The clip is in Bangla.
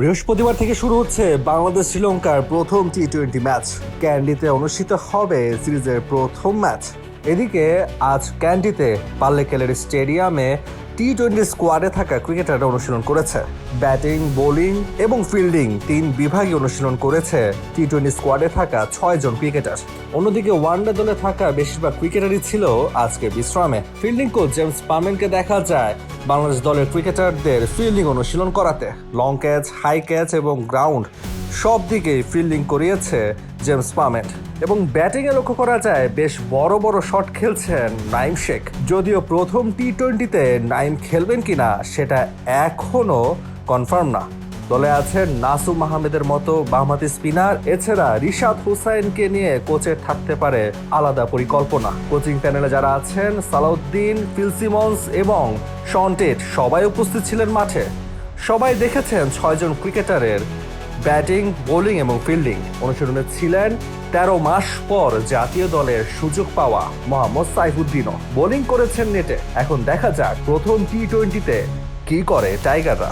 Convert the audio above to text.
বৃহস্পতিবার থেকে শুরু হচ্ছে বাংলাদেশ শ্রীলঙ্কার প্রথম টি টোয়েন্টি ম্যাচ ক্যান্ডিতে অনুষ্ঠিত হবে সিরিজের প্রথম ম্যাচ এদিকে আজ ক্যান্ডিতে পাল্লেকেলের স্টেডিয়ামে টি টোয়েন্টি স্কোয়াডে থাকা ক্রিকেটাররা অনুশীলন করেছে। ব্যাটিং, বোলিং এবং ফিল্ডিং তিন বিভাগে অনুশীলন করেছে টি টোয়েন্টি স্কোয়াডে থাকা ছয়জন ক্রিকেটার। অন্যদিকে ওয়ানডে দলে থাকা বেশিরভাগ ক্রিকেটারই ছিল আজকে বিশ্রামে। ফিল্ডিং কোচ জেমস পামেনকে দেখা যায় বাংলাদেশ দলের ক্রিকেটারদের ফিল্ডিং অনুশীলন করাতে লং ক্যাচ হাই ক্যাচ এবং গ্রাউন্ড সব দিকেই ফিল্ডিং করিয়েছে জেমস পামেট এবং ব্যাটিংয়ে লক্ষ্য করা যায়, বেশ বড় বড় শট খেলছেন নাইম শেখ। যদিও প্রথম টি টোয়েন্টিতে নাইম খেলবেন কিনা, সেটা এখনও কনফার্ম না। দলে আছেন নাসুম আহমেদের মতো বামহাতি স্পিনার, এছাড়া রিশাদ হুসাইনকে নিয়ে কোচের থাকতে পারে আলাদা পরিকল্পনা। কোচিং প্যানেলে যারা আছেন, সালাউদ্দিন ফিলসিমন্স এবং শন্টেট সবাই উপস্থিত ছিলেন মাঠে। সবাই দেখেছেন ছয়জন ক্রিকেটারের ব্যাটিং, বোলিং এবং ফিল্ডিং। অনুশীলনে ছিলেন তেরো মাস পর জাতীয় দলের সুযোগ পাওয়া মোহাম্মদ সাইফুদ্দিনও। বোলিং করেছেন নেটে। এখন দেখা যাক প্রথম টি টোয়েন্টিতে কি করে টাইগাররা।